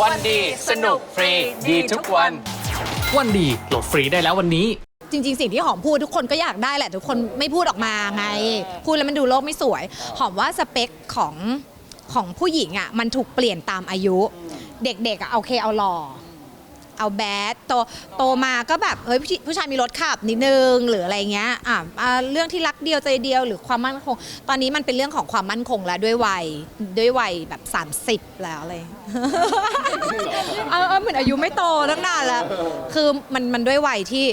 วันดีสนุกฟรีดีทุกวัน วันดีโหลดฟรีได้แล้ววันนี้ จริงๆ สิ่งที่หอมพูดทุกคนก็อยากได้แหละ ทุกคนไม่พูดออกมาไง พูดแล้วมันดูโลกไม่สวย หอมว่าสเปคของของผู้หญิงอะมันถูกเปลี่ยนตามอายุ เด็กๆอะโอเคเอาหล่อ เอาแบดโตโตมาก็แบบเฮ้ยผู้ผู้ชายมีรถขับนิดนึงหรืออะไรเงี้ยอะอะเรื่องที่รักเดียวใจเดียวหรือความมั่นคง ตอนนี้มันเป็นเรื่องของความมั่นคงแล้วด้วยวัยด้วยวัยแบบ 30 แล้วเลย เออเออเหมือนอายุไม่โตตั้งนานแล้ว คือมันมันด้วยวัยที่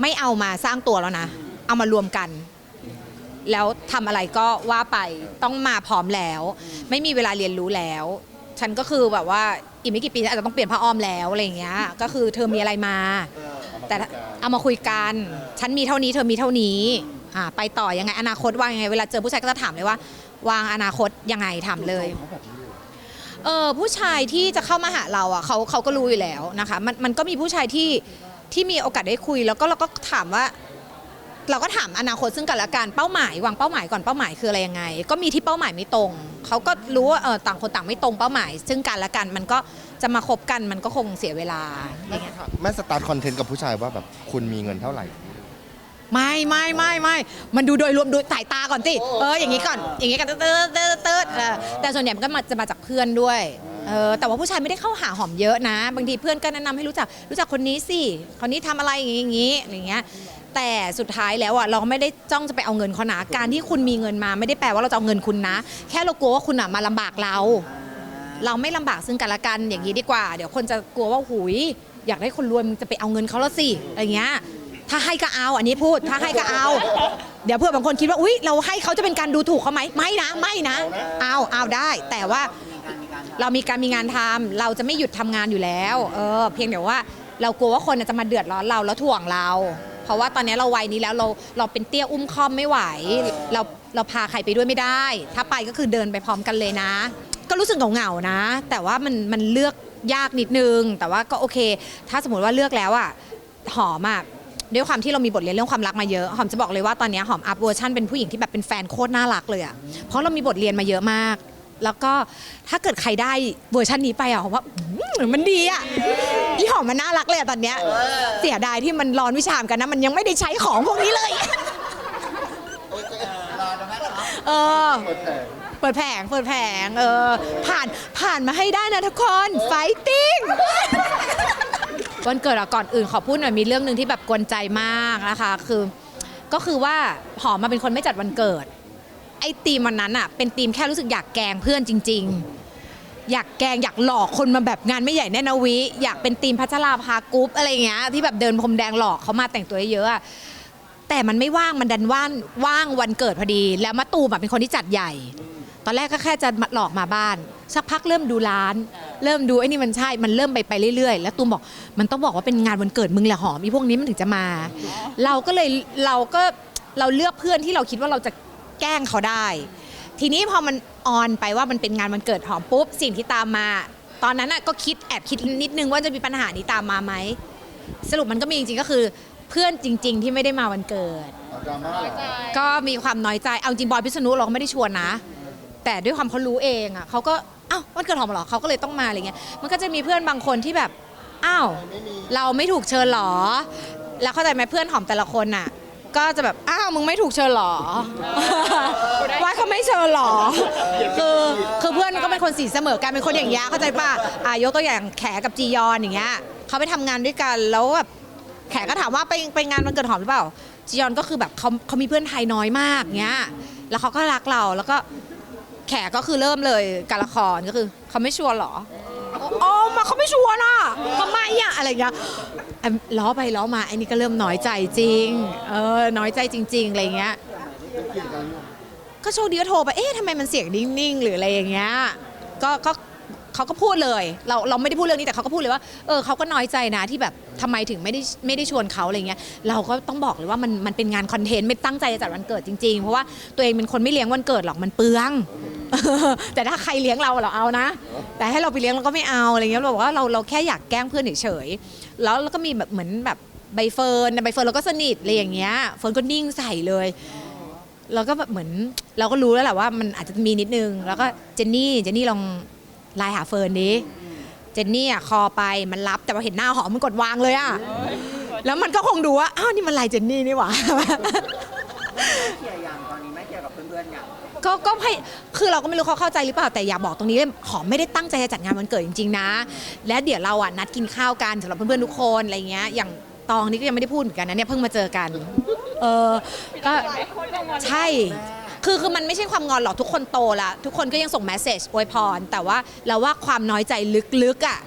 ไม่เอามาสร้างตัวแล้วนะ เอามารวมกัน แล้วทำอะไรก็ว่าไปต้องมาพร้อมแล้ว ไม่มีเวลาเรียนรู้แล้ว ฉันก็คือแบบว่าอีกไม่กี่ปีฉันอาจจะต้องเปลี่ยนผ้าอ้อมแล้วอะไรอย่างเงี้ย ก็คือเธอมีอะไรมา แต่ถ้าเอามาคุยกัน ฉันมีเท่านี้เธอมีเท่านี้อ่าไปต่อยังไงอนาคตวางยังไงเวลาเจอผู้ชายก็จะถามเลยว่า วางอนาคตยังไงถามเลยเออผู้ชายที่จะเข้ามาหาเราอะเขาเขาก็รู้อยู่แล้วนะคะ มันมันก็มีผู้ชายที่ที่มีโอกาสได้คุยแล้วก็เราก็ถามว่า เราก็ถามอนาคตซึ่งกันและกันเป้าหมายวางเป้าหมายก่อนเป้าหมายคืออะไรยังไง ก็มีที่เป้าหมายไม่ตรงเขาก็รู้ว่าเออต่างคนต่างไม่ตรงเป้าหมาย ซึ่งกันและกันมันก็จะมาคบกันมันก็คงเสียเวลาอย่างเงี้ยแม่สตาร์ทคอนเทนต์กับผู้ชายว่าแบบคุณมีเงินเท่าไหร่ ไม่ไม่ไม่ไม่มันดูโดยรวมดูสายตาก่อนสิเอออย่างนี้ก่อนอย่างนี้กันเติร์ดเติร์ดเติร์ดเติร์ดเออแต่ส่วนใหญ่มันก็มาจะมาจากเพื่อนด้วยเออแต่ว่าผู้ชายไม่ได้เข้าหาหอมเยอะนะ บางทีเพื่อนก็แนะนำให้รู้จักรู้จักคนนี้สิคนนี้ทำอะไรอย่างนี้อย่างนี้อะไรเงี้ย แต่สุดท้ายแล้วอะเราไม่ได้จ้องจะไปเอาเงินเขานะการที่คุณมีเงินมาไม่ได้แปลว่าเราจะเอาเงินคุณนะ แค่เรากลัวว่าคุณอะมาลำบากเรา เราไม่ลำบากซึ่งกันและกันอย่างนี้ดีกว่า เดี๋ยวคนจะกลัวว่าหุย อยากได้คนรวยมึงจะไปเอาเงินเขาแล้วสิอะไรเงี้ยถ้าให้ก็เอาอันนี้พูดถ้าให้ก็เอา เดี๋ยวเพื่อบางคนคิดว่าอุ๊ยเราให้เขาจะเป็นการดูถูกเขาไหมไม่นะไม่นะ เอาเอาได้ แต่ว่าเรามีการมีงานทำเราจะไม่หยุดทำงานอยู่แล้ว เออ เพียงแต่ว่าเรากลัวว่าคนน่ะจะมาเดือดร้อนเราแล้วถ่วงเราเพ ราะว่าตอนนี้เราวัยนี้แล้วเราเราเป็นเตี้ยอุ้มคอมไม่ไหว เราเราพาใครไปด้วยไม่ได้ ถ้าไปก็คือเดินไปพร้อมกันเลยนะ ก็รู้สึกเหงาๆนะ แต่ว่ามันมันเลือกยากนิดนึง แต่ว่าก็โอเค ถ้าสมมติว่าเลือกแล้วอะหอมอะด้วยความที่เรามีบทเรียนเรื่องความรักมาเยอะ หอมจะบอกเลยว่าตอนนี้หอมอัพเวอร์ชันเป็นผู้หญิงที่แบบเป็นแฟนโคตรน่ารักเลยอะเพราะเรามีบทเรียนมาเยอะมาก แล้วก็ถ้าเกิดใครได้เวอร์ชันนี้ไปอะหอมว่าอื้อมันดีอะอีหอมมันน่ารักเลยอะตอนเนี้ยเสียดายที่มันร้อนวิชามกันนะ มันยังไม่ได้ใช้ของพวกนี้เลย เออ เปิดแผง เปิดแผง เออ ผ่าน ผ่านมาให้ได้นะทุกคน ไฟติ้ง วันเกิดอะก่อนอื่นขอพูดหน่อยมีเรื่องหนึ่งที่แบบกวนใจมากนะคะ คือ ก็คือว่าหอมมาเป็นคนไม่จัดวันเกิด ไอ้ทีมวันนั้นอะเป็นทีมแค่รู้สึกอยากแกล้งเพื่อนจริง ๆ อยากแกล้งอยากหลอกคนมาแบบงานไม่ใหญ่แน่นวิ อยากเป็นทีมพัชราภากรุ๊ปอะไรเงี้ยที่แบบเดินพรมแดงหลอกเขามาแต่งตัวเยอะๆอะแต่มันไม่ว่างมันดันว่างว่างวันเกิดพอดี แล้วมะตูมอะเป็นคนที่จัดใหญ่ ตอนแรกก็แค่จะมาหลอกมาบ้าน สักพักเริ่มดูร้าน เริ่มดูไอ้นี่มันใช่มันเริ่มไปไปเรื่อยๆ แล้วตูมบอกมันต้องบอกว่าเป็นงานวันเกิดมึงแหละหอมอีพวกนี้มันถึงจะมา เราก็เลยเราก็เราเลือกเพื่อนที่เราคิดว่าเราจะ แกล้งเขาได้ ทีนี้พอมันออนไปว่ามันเป็นงานวันเกิดหอมปุ๊บสิ่งที่ตามมา ตอนนั้นน่ะก็คิดแอบคิดนิดนึงว่าจะมีปัญหานี้ตามมาไหมสรุปมันก็มีจริงๆก็คือเพื่อนจริง ๆ ที่ไม่ได้มาวันเกิดก็มีความน้อยใจ เอาจริงบอยพิษณุเราก็ไม่ได้ชวนนะ แต่ด้วยความเขารู้เองอะเขาก็อ้าววันเกิดหอมเหรอเขาก็เลยต้องมาอะไรเงี้ย มันก็จะมีเพื่อนบางคนที่แบบ อ้าว เราไม่ถูกเชิญเหรอ แล้วเข้าใจไหมเพื่อนหอมแต่ละคนน่ะ ก็จะแบบอ้าวมึงไม่ถูกเชิญเหรอ ว่าเขาไม่เชิญเหรอ คือคือเพื่อนก็เป็นคนสีเสมอกันเป็นคนอย่างเงี้ยเข้าใจป่ะอะยกตัวอย่างแขกับจียอนอย่างเงี้ยเขาไปทำงานด้วยกันแล้วแบบแขกก็ถามว่าไปไปงานวันเกิดหอมหรือเปล่าจียอนก็คือแบบเขาเขามีเพื่อนไทยน้อยมากเงี้ย แล้วเขาก็รักเราแล้วก็แขกก็คือเริ่มเลยการละครก็คือเขาไม่ชวนเหรอ อ๋อมาเขาไม่ชวนอะทำไมอะอะไรเงี้ย อะล้อไปล้อมาไอ้นี่ก็เริ่มน้อยใจจริง เออน้อยใจจริง ๆอะไรเงี้ย ก็โชคดีก็โทรไป เอ๊ะทำไมมันเสียงนิ่งๆ หรืออะไรอย่างเงี้ย ก็ก็เขาก็พูดเลย เราเราไม่ได้พูดเรื่องนี้แต่เขาก็พูดเลยว่า เออเขาก็น้อยใจนะที่แบบทำไมถึงไม่ได้ไม่ได้ชวนเขาอะไรเงี้ย เราก็ต้องบอกเลยว่ามันมันเป็นงานคอนเทนต์ไม่ตั้งใจจะจัดวันเกิดจริงๆ เพราะว่าตัวเองเป็นคนไม่เลี้ยงวันเกิดหรอกมันเปลือง แต่ถ้าใครเลี้ยงเราเราเอานะ แต่ให้เราไปเลี้ยงเราก็ไม่เอาอะไรเงี้ยเราบอกว่าเราเราแค่อยากแกล้งเพื่อนเฉยๆแล้วเราก็มีแบบเหมือนแบบใบเฟิร์นใบเฟิร์นเราก็สนิทอะไรอย่างเงี้ยเฟิร์นก็นิ่งใส่เลยเราก็แบบเหมือนเราก็รู้แล้วแหละว่ามันอาจจะมีนิดนึง แล้วก็เจนนี่เจนนี่ลองไลน์หาเฟิร์นดิเจนนี่อะคอไปมันรับแต่ว่าเห็นหน้าหอมมันกดวางเลยอะแล้วมันก็คงดูว่าอ้าวนี่มันลายเจนนี่นี่หว่า เคลียร์ยังตอนนี้ไม่เคลียร์กับเพื่อนๆยังก็ก็ให้คือเราก็ไม่รู้เขาเข้าใจหรือเปล่าแต่อยากบอกตรงนี้เลยหอมไม่ได้ตั้งใจจะจัดงานวันเกิดจริงๆนะ และเดี๋ยวเราอะนัดกินข้าวกันสำหรับเพื่อนๆทุกคนอะไรเงี้ยอย่างตองนี่ก็ยังไม่ได้พูดเหมือนกันนะเนี่ยเพิ่งมาเจอกัน เออก็ใช่ คือคือมันไม่ใช่ความงอนหรอกทุกคนโตละทุกคนก็ยังส่งแมสเซจอวยพร แต่ว่าเราว่าความน้อยใจลึกๆอะ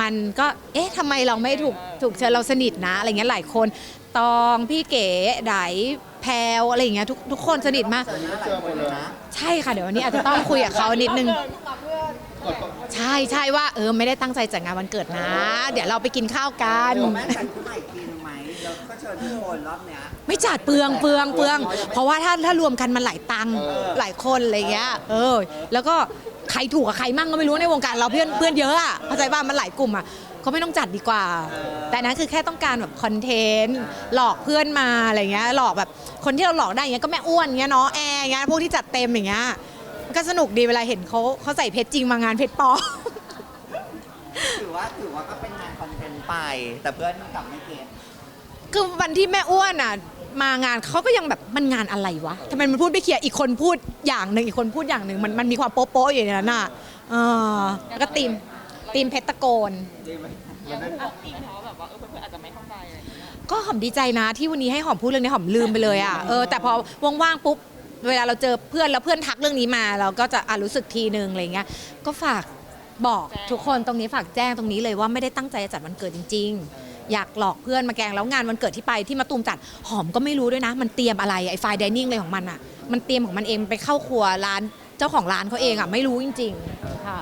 มันก็เอ๊ะทำไมเราไม่ถูกถูกเชิญเราสนิทนะอะไรเงี้ยหลายคนตองพี่เก๋ไดแพลวอะไรอย่างเงี้ยทุกทุกคนสนิทมาก เจอหน้าหลายคนเลยนะใช่ค่ะเดี๋ยววันนี้อาจจะต้องคุยกับเขานิดนึง ใช่ใช่ว่าเออไม่ได้ตั้งใจจัดงานวันเกิดนะ เดี๋ยวเราไปกินข้าวกันเดี๋ยวแม่จัดขึ้นมาอีกทีนึงไหมแล้วก็เชิญทุกคนรอบเนี้ยไม่จัดเปลืองเปลืองเปลือง เพราะว่าถ้าถ้ารวมกันมันหลายตังค์หลายคนอะไรเงี้ยเออ แล้วก็ใครถูกกับใครมั่งก็ไม่รู้ในวงการเราเพื่อนเพื่อนเยอะอะเข้าใจป่ะมันหลายกลุ่มอะ ก็ไม่ต้องจัดดีกว่า แต่นั้นคือแค่ต้องการแบบคอนเทนต์หลอกเพื่อนมาอะไรเงี้ยหลอกแบบคนที่เราหลอกได้อย่างเงี้ยก็แม่อ้วนเงี้ยเนาะแอร์เงี้ยพวกที่จัดเต็มอย่างเงี้ยมันก็สนุกดีเวลาเห็นเขาเขาใส่เพชรจริงมางานเพชรปลอมถือว่าถือว่าก็เป็นงานคอนเทนต์ไป แต่เพื่อนกลับไม่เก็ตคือวันที่แม่อ้วนอะมางานเขาก็ยังแบบมันงานอะไรวะทำไมมันพูดไม่เคลียร์อีกคนพูดอย่างหนึ่งอีกคนพูดอย่างหนึ่งมันมันมีความโป๊ะๆอยู่ในนั้นอะเออแล้วก็ตีม ตีมเพชรตะโกนก็หอมดีใจนะที่วันนี้ให้หอมพูดเรื่องนี้หอมลืมไปเลยอะเออแต่พอว่างๆปุ๊บเวลาเราเจอเพื่อนแล้วเพื่อนทักเรื่องนี้มา เราก็จะอะรู้สึกทีนึงอะไรเงี้ยก็ฝากบอกทุกคนตรงนี้ฝากแจ้งตรงนี้เลยว่าไม่ได้ตั้งใจจะจัดวันเกิดจริง ๆ อยากหลอกเพื่อนมาแกล้งแล้วงานวันเกิดที่ไปที่มาตูมจัดหอมก็ไม่รู้ด้วยนะ มันเตรียมอะไรไอ้ไฟดิเนิ่งอะไรของมันอะ มันเตรียมของมันเองไปเข้าครัวร้านเจ้าของร้านเขาเองอะไม่รู้จริง ๆ ค่ะ